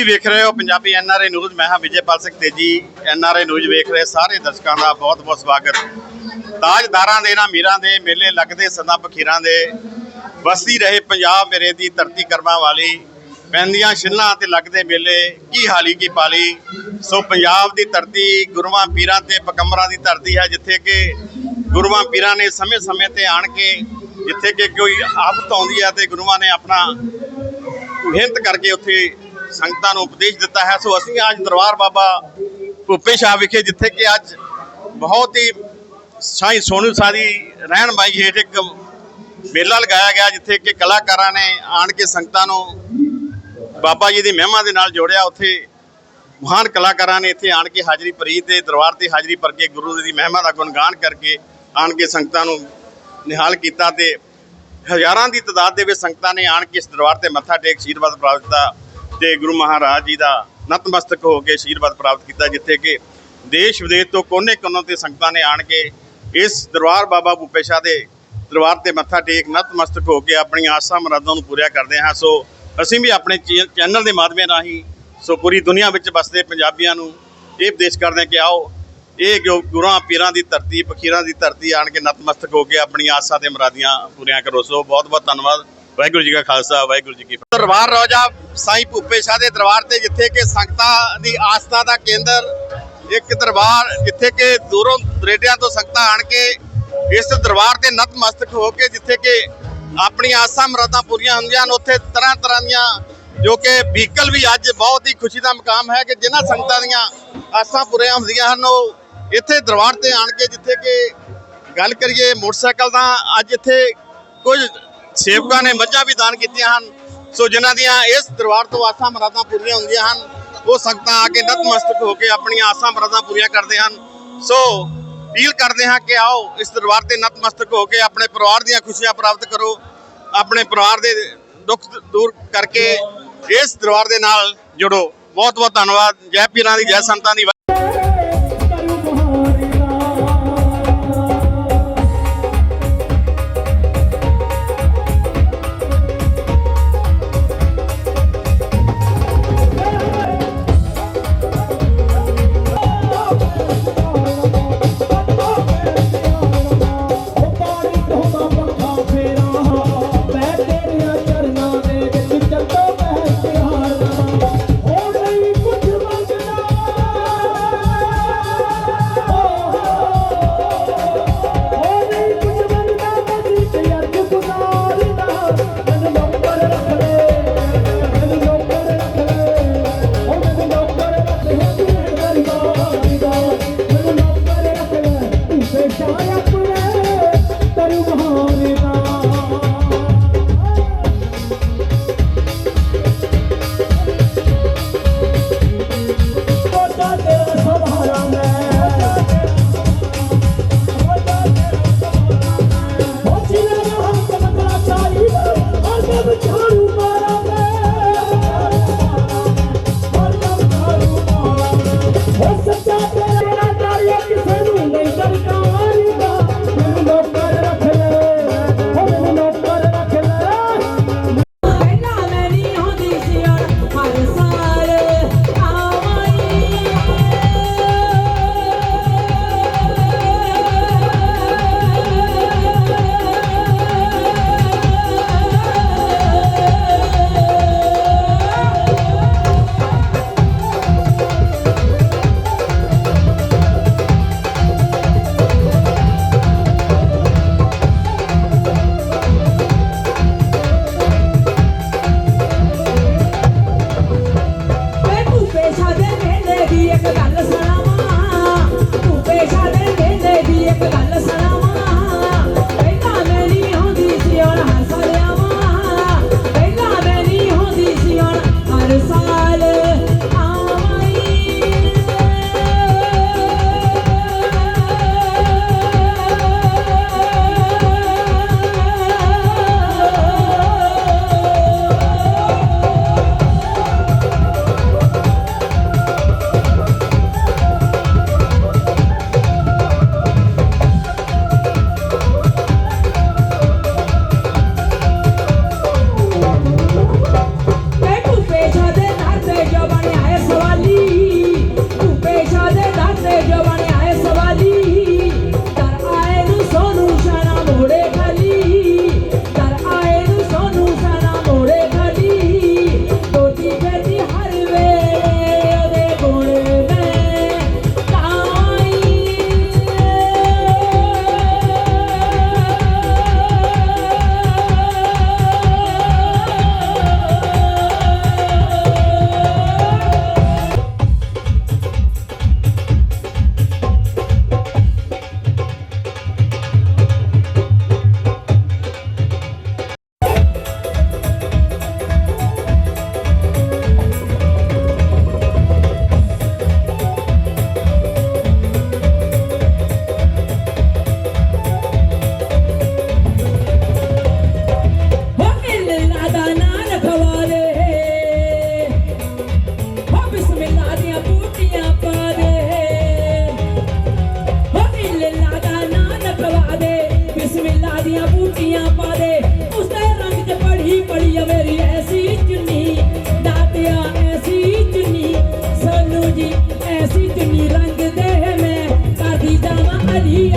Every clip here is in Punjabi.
ਤੁਸੀਂ ਵੇਖ ਰਹੇ ਹੋ ਪੰਜਾਬੀ ਐਨਆਰਆਈ ਨਿਊਜ਼। ਮੈਂ ਹਾਂ Vijaypal Singh Teji N R NRI news ਵੇਖ ਰਹੇ ਸਾਰੇ ਦਰਸ਼ਕਾਂ ਦਾ ਬਹੁਤ-ਬਹੁਤ ਸਵਾਗਤ। ਤਾਜਦਾਰਾਂ ਦੇ ਨਾ ਮੀਰਾਂ ਦੇ, ਮੇਲੇ ਲੱਗਦੇ ਸਦਾ ਬਖੀਰਾਂ ਦੇ। ਵਸਦੀ ਰਹੇ ਪੰਜਾਬ ਮੇਰੇ ਦੀ ਧਰਤੀ ਕਰਮਾਂ ਵਾਲੀ। ਪੈਂਦੀਆਂ ਛਿੱਲਾਂ ਤੇ ਲੱਗਦੇ ਮੇਲੇ, ਕੀ ਹਾਲੀ, ਕੀ ਪਾਲੀ। ਸੋ ਪੰਜਾਬ ਦੀ ਧਰਤੀ ਗੁਰੂਆਂ ਪੀਰਾਂ ਤੇ ਪਕੰਬਰਾਂ ਦੀ ਧਰਤੀ ਹੈ, ਜਿੱਥੇ ਕਿ ਗੁਰੂਆਂ ਪੀਰਾਂ ਨੇ ਸਮੇਂ-ਸਮੇਂ ਤੇ ਆਣ ਕੇ, ਜਿੱਥੇ ਕਿ ਕੋਈ ਆਫਤ ਆਉਂਦੀ ਹੈ ਤੇ ਗੁਰੂਆਂ ਨੇ ਆਪਣਾ ਮਿਹਨਤ ਕਰਕੇ ਉੱਥੇ ਸੰਗਤਾਂ ਨੂੰ ਉਪਦੇਸ਼ ਦਿੱਤਾ ਹੈ। ਸੋ ਅਸੀਂ ਅੱਜ ਦਰਬਾਰ ਬਾਬਾ ਭੁੱਪੇ ਸ਼ਾਹ ਵਿਖੇ, ਜਿੱਥੇ ਕਿ ਅੱਜ ਬਹੁਤ ਹੀ ਸਾਈ ਸੋਨੂ ਸਾਦੀ ਰਹਿਣ ਬਾਈ ਹੇਠ ਇੱਕ ਮੇਲਾ ਲਗਾਇਆ ਗਿਆ, ਜਿੱਥੇ ਕਿ ਕਲਾਕਾਰਾਂ ਨੇ ਆਣ ਕੇ ਸੰਗਤਾਂ ਨੂੰ ਬਾਬਾ ਜੀ ਦੀ ਮਹਿਮਾ ਦੇ ਨਾਲ ਜੋੜਿਆ। ਉੱਥੇ ਮਹਾਨ ਕਲਾਕਾਰਾਂ ਨੇ ਇੱਥੇ ਆਣ ਕੇ ਹਾਜ਼ਰੀ ਭਰੀ ਤੇ ਦਰਬਾਰ ਤੇ ਹਾਜ਼ਰੀ ਭਰ ਕੇ ਗੁਰੂ ਦੀ ਮਹਿਮਾ ਦਾ ਗੁਣਗਾਨ ਕਰਕੇ ਆਣ ਕੇ ਸੰਗਤਾਂ ਨੂੰ ਨਿਹਾਲ ਕੀਤਾ ਤੇ ਹਜ਼ਾਰਾਂ ਦੀ ਤਾਦਾਦ ਦੇ ਵਿੱਚ ਸੰਗਤਾਂ ਨੇ ਆਣ ਕੇ ਇਸ ਦਰਬਾਰ ਤੇ ਮੱਥਾ ਟੇਕ ਆਸ਼ੀਰਵਾਦ ਪ੍ਰਾਪਤ ਕੀਤਾ। ਤੇ ਗੁਰੂ ਮਹਾਰਾਜ ਜੀ ਦਾ ਨਤਮਸਤਕ ਹੋ ਕੇ ਆਸ਼ੀਰਵਾਦ ਪ੍ਰਾਪਤ ਕੀਤਾ, ਜਿੱਥੇ ਕਿ ਦੇਸ਼ ਵਿਦੇਸ਼ ਤੋਂ ਕੋਨੇ-ਕੋਨੇ ਤੇ ਸੰਗਤਾਂ ਨੇ ਆਣ ਕੇ ਇਸ ਦਰਬਾਰ ਬਾਬਾ ਭੂਪੇ ਸ਼ਾਹ ਦੇ ਦਰਬਾਰ ਤੇ ਮੱਥਾ ਟੇਕ ਨਤਮਸਤਕ ਹੋ ਕੇ ਆਪਣੀਆਂ ਆਸਾਂ ਮੁਰਾਦਾਂ ਨੂੰ ਪੂਰੀਆਂ ਕਰਦੇ ਹਾਂ। ਸੋ ਅਸੀਂ ਵੀ ਆਪਣੇ ਚੈ- ਚੈਨਲ ਦੇ ਮਾਧਿਅਮ ਰਾਹੀਂ ਸੋ ਪੂਰੀ ਦੁਨੀਆ ਵਿੱਚ ਵਸਦੇ ਪੰਜਾਬੀਆਂ ਨੂੰ ਇਹ ਉਪਦੇਸ਼ ਕਰਦੇ ਹਾਂ ਕਿ ਆਓ, ਇਹ ਜੋ ਗੁਰਾਂ ਪੀਰਾਂ ਦੀ ਧਰਤੀ ਫਕੀਰਾਂ ਦੀ ਧਰਤੀ ਆਣ ਕੇ ਨਤਮਸਤਕ ਹੋ ਕੇ ਆਪਣੀਆਂ ਆਸਾਂ ਤੇ ਮੁਰਾਦੀਆਂ ਪੂਰੀਆਂ ਕਰੋ। ਸੋ ਬਹੁਤ ਬਹੁਤ ਧੰਨਵਾਦ। ਵਾਹਿਗੁਰੂ ਜੀ ਕਾ ਖਾਲਸਾ, ਵਾਹਿਗੁਰੂ ਜੀ ਕੀ ਫਤਿਹ। ਦਰਬਾਰ ਰੋਜਾ ਸਾਈਂ ਭੁੱਪੇ ਸ਼ਾਹ ਦੇ ਦਰਬਾਰ ਤੇ ਜਿੱਥੇ ਕਿ ਸੰਗਤਾਂ ਦੀ ਆਸਥਾ ਦਾ ਕੇਂਦਰ, ਇੱਕ ਦਰਬਾਰ ਜਿੱਥੇ ਕਿ ਦੂਰੋਂ ਦਰੇਡਿਆਂ ਤੋਂ ਸੰਗਤਾਂ ਆਣ ਕੇ ਇਸ ਦਰਬਾਰ ਤੇ ਨਤਮਸਤਕ ਹੋ ਕੇ ਜਿੱਥੇ ਕਿ ਆਪਣੀਆਂ ਆਸਾਂ ਮਰਾਦਾਂ ਪੂਰੀਆਂ ਹੁੰਦੀਆਂ ਹਨ, ਉੱਥੇ ਤਰ੍ਹਾਂ ਤਰ੍ਹਾਂ ਦੀਆਂ ਜੋ ਕਿ ਵਹੀਕਲ ਵੀ ਅੱਜ ਬਹੁਤ ਹੀ ਖੁਸ਼ੀ ਦਾ ਮੁਕਾਮ ਹੈ ਕਿ ਜਿਨ੍ਹਾਂ ਸੰਗਤਾਂ ਦੀਆਂ ਆਸਾਂ ਪੂਰੀਆਂ ਹੁੰਦੀਆਂ ਹਨ, ਉਹ ਇੱਥੇ ਦਰਬਾਰ ਤੇ ਆਣ ਕੇ ਜਿੱਥੇ ਕਿ ਗੱਲ ਕਰੀਏ ਮੋਟਰਸਾਈਕਲ ਦਾ ਅੱਜ ਇੱਥੇ ਕੁਝ ਸੇਵਕਾਂ ਨੇ ਮੱਝਾਂ ਵੀ ਦਾਨ ਕੀਤੀਆਂ ਹਨ। ਸੋ ਜਿਨ੍ਹਾਂ ਦੀਆਂ ਇਸ ਦਰਬਾਰ ਤੋਂ ਆਸਾਂ ਮੁਰਾਦਾਂ ਪੂਰੀਆਂ ਹੁੰਦੀਆਂ ਹਨ, ਉਹ ਸੰਗਤਾਂ ਆ ਕੇ ਨਤਮਸਤਕ ਹੋ ਕੇ ਆਪਣੀਆਂ ਆਸਾਂ ਮੁਰਾਦਾਂ ਪੂਰੀਆਂ ਕਰਦੇ ਹਨ। ਸੋ ਅਪੀਲ ਕਰਦੇ ਹਾਂ ਕਿ ਆਓ ਇਸ ਦਰਬਾਰ ਤੇ ਨਤਮਸਤਕ ਹੋ ਕੇ ਆਪਣੇ ਪਰਿਵਾਰ ਦੀਆਂ ਖੁਸ਼ੀਆਂ ਪ੍ਰਾਪਤ ਕਰੋ, ਆਪਣੇ ਪਰਿਵਾਰ ਦੇ ਦੁੱਖ ਦੂਰ ਕਰਕੇ ਇਸ ਦਰਬਾਰ ਦੇ ਨਾਲ ਜੁੜੋ। ਬਹੁਤ ਬਹੁਤ ਧੰਨਵਾਦ। ਜੈ ਪੀਰਾਂ ਦੀ, ਜੈ ਸੰਤਾਂ ਦੀ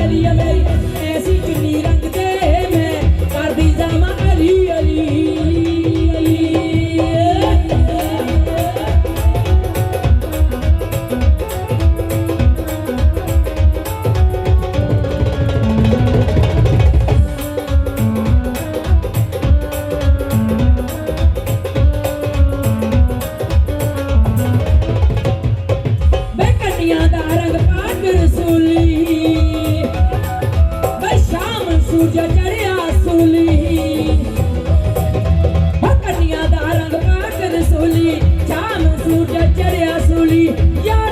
día a ਸੂਰਜ ਚੜਿਆ ਸੂਲੀ। ਹਕਨੀਆਂ ਦਾ ਰੰਗ ਪਾਟ ਰਸੂਲੀ। ਚਾਨ ਸੂਰਜ ਚੜਿਆ ਸੂਲੀ। ਯਾ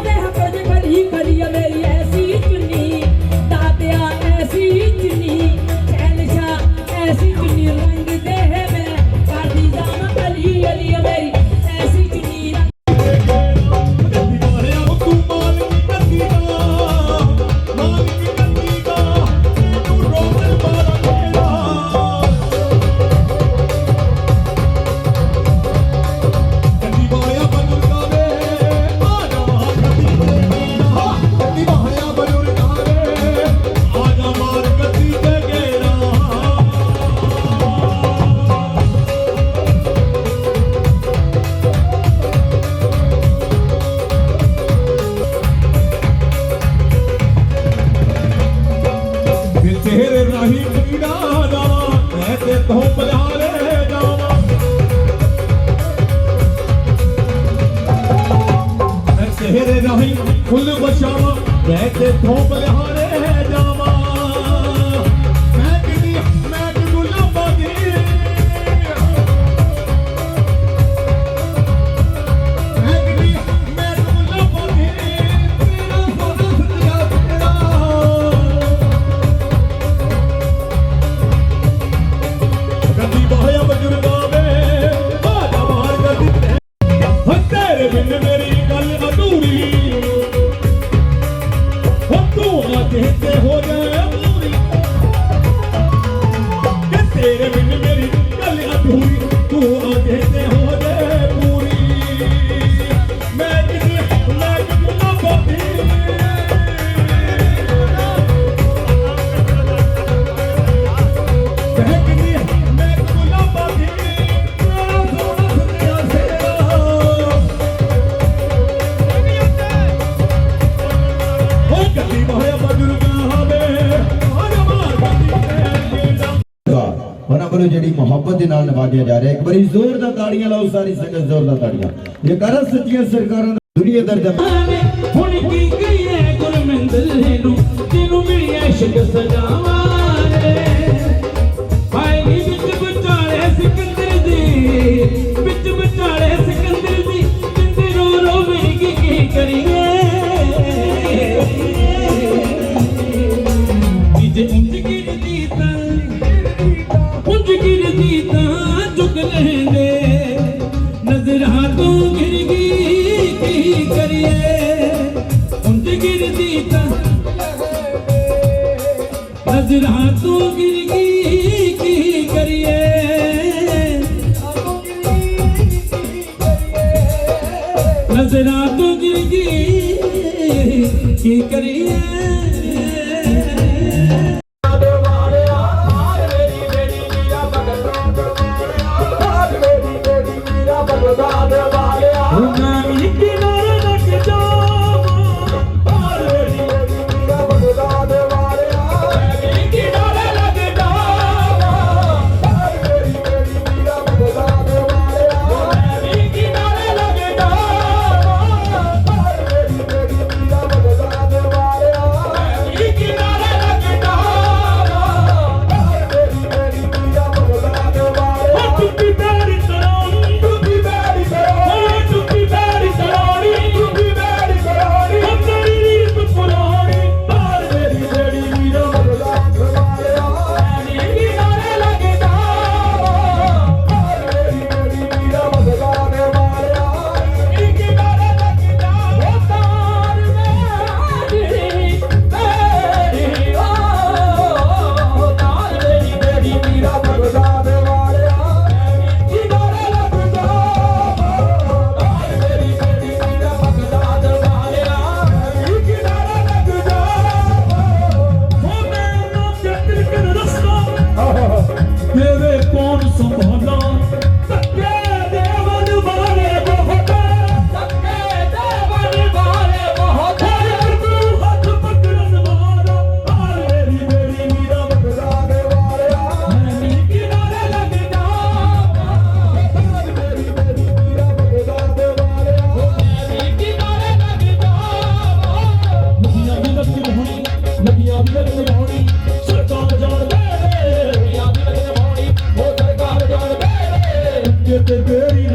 ਦੇ ਨਾਲ ਨਵਾਜਿਆ ਜਾ ਰਿਹਾ ਇੱਕ ਵਾਰੀ ਜ਼ੋਰ ਦਾ ਤਾੜੀਆਂ ਲਾਓ, ਸਾਰੀ ਸੰਗਤ ਜ਼ੋਰ ਦਾ ਤਾੜੀਆਂ। ਇਹ ਕਰ ਸੱਚੀਆਂ ਸਰਕਾਰਾਂ ਦੁਨੀਆਦਾਰ ਜਮਾਨੇ ਹੁਣ ਕੀ ਕਹੀਏ ਗੁਰਮਿੰਦ ਨੂੰ ਤੈਨੂੰ ਮਿਲਿਆ ਸ਼ਿਕਸਤ ਜਾਵਾਂ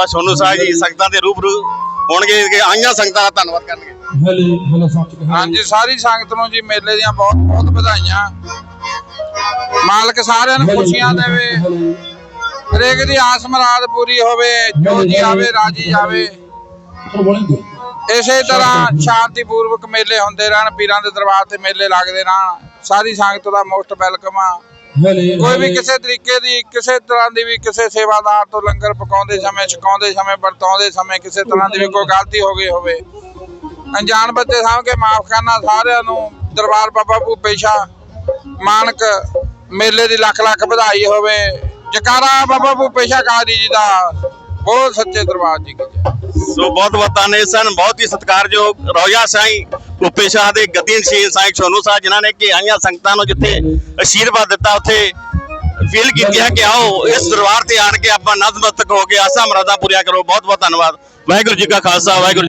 ਬਾਬਾ ਸੋਨੂ ਸਾਹਿਬ ਜੀ ਸੰਗਤਾਂ ਦੇ ਰੂਬਰੂ ਹੋਣਗੇ ਕਿ ਆਈਆਂ ਸੰਗਤਾਂ ਦਾ ਧੰਨਵਾਦ ਕਰਨਗੇ। ਹਾਂਜੀ ਸਾਰੀ ਸੰਗਤ ਨੂੰ ਜੀ ਮੇਲੇ ਦੀਆਂ ਬਹੁਤ ਬਹੁਤ ਵਧਾਈਆਂ। ਮਾਲਕ ਸਾਰਿਆਂ ਨੂੰ ਖੁਸ਼ੀਆਂ ਦੇਵੇ। ਹਰੇਕ ਦੀ ਆਸ ਮਰਾਦ ਪੂਰੀ ਹੋਵੇ ਜੋ ਜੀ ਆਵੇ ਰਾਜੀ ਆਵੇ ਇਸੇ ਤਰ੍ਹਾਂ ਸ਼ਾਂਤੀ ਪੂਰਵਕ। ਮੇਲੇ ਹੁੰਦੇ ਰਹਿਣ ਪੀਰਾਂ ਦੇ ਦਰਬਾਰ ਤੇ ਮੇਲੇ ਲੱਗਦੇ ਰਹਿਣ। ਸਾਰੀ ਸੰਗਤ ਦਾ ਮੋਸਟ ਵੈਲਕਮ ਆ। ਕੋਈ ਵੀ ਕਿਸੇ ਤਰੀਕੇ ਦੀ ਕਿਸੇ ਤਰ੍ਹਾਂ ਦੀ ਵੀ ਕਿਸੇ ਸੇਵਾਦਾਰ ਤੋਂ ਲੰਗਰ ਪਕਾਉਂਦੇ ਸਮੇਂ ਛਕਾਉਂਦੇ ਸਮੇਂ ਵਰਤਾਉਂਦੇ ਸਮੇਂ ਕਿਸੇ ਤਰ੍ਹਾਂ ਦੀ ਵੀ ਕੋਈ ਗਲਤੀ ਹੋ ਗਈ ਹੋਵੇ। ਅਣਜਾਣ ਬੱਚੇ ਸਾਂਭ ਕੇ ਮਾਫ ਕਰਨਾ ਸਾਰਿਆਂ ਨੂੰ ਦਰਬਾਰ ਬਾਬਾ ਭੂਪੇ ਸ਼ਾਹ ਮਾਨਕ ਮੇਲੇ ਦੀ ਲੱਖ ਲੱਖ ਵਧਾਈ ਹੋਵੇ। ਜਕਾਰਾ ਬਾਬਾ ਭੂਪੇ ਸ਼ਾਹ ਕਾਦੀ ਜੀ ਦਾ। ਬਹੁਤ ਸੱਚੇ ਦਰਬਾਰ ਜੀ ਕੀ ਜੈ। ਸੋ ਬਹੁਤ ਬਹੁਤ ਧੰਨਵਾਦ ਸਨ, ਬਹੁਤ ਹੀ ਸਤਿਕਾਰਯੋਗ ਰੋਜਾ ਸਾਈਂ ਭੁੱਪੇ ਸ਼ਾਹ ਦੇ ਗੱਦੀ ਨਸ਼ੀਨ ਸੋਨੂ ਸਾਹਿਬ ਜਿਨ੍ਹਾਂ ਨੇ ਕਿ ਆਈਆਂ ਸੰਗਤਾਂ ਨੂੰ ਜਿੱਥੇ ਅਸ਼ੀਰਵਾਦ ਦਿੱਤਾ, ਉੱਥੇ ਫੀਲ ਕੀਤੀ ਹੈ ਕਿ ਆਓ, ਇਸ ਦਰਬਾਰ ਤੇ ਆਣ ਕੇ ਆਪਾਂ ਨਤਮਸਤਕ ਹੋ ਕੇ ਆਸਾਂ ਮਰਾਦਾਂ ਪੂਰੀਆਂ ਕਰੋ। ਬਹੁਤ ਬਹੁਤ ਧੰਨਵਾਦ। ਵਾਹਿਗੁਰੂ ਜੀ ਕਾ ਖਾਲਸਾ, ਵਾਹਿਗੁਰੂ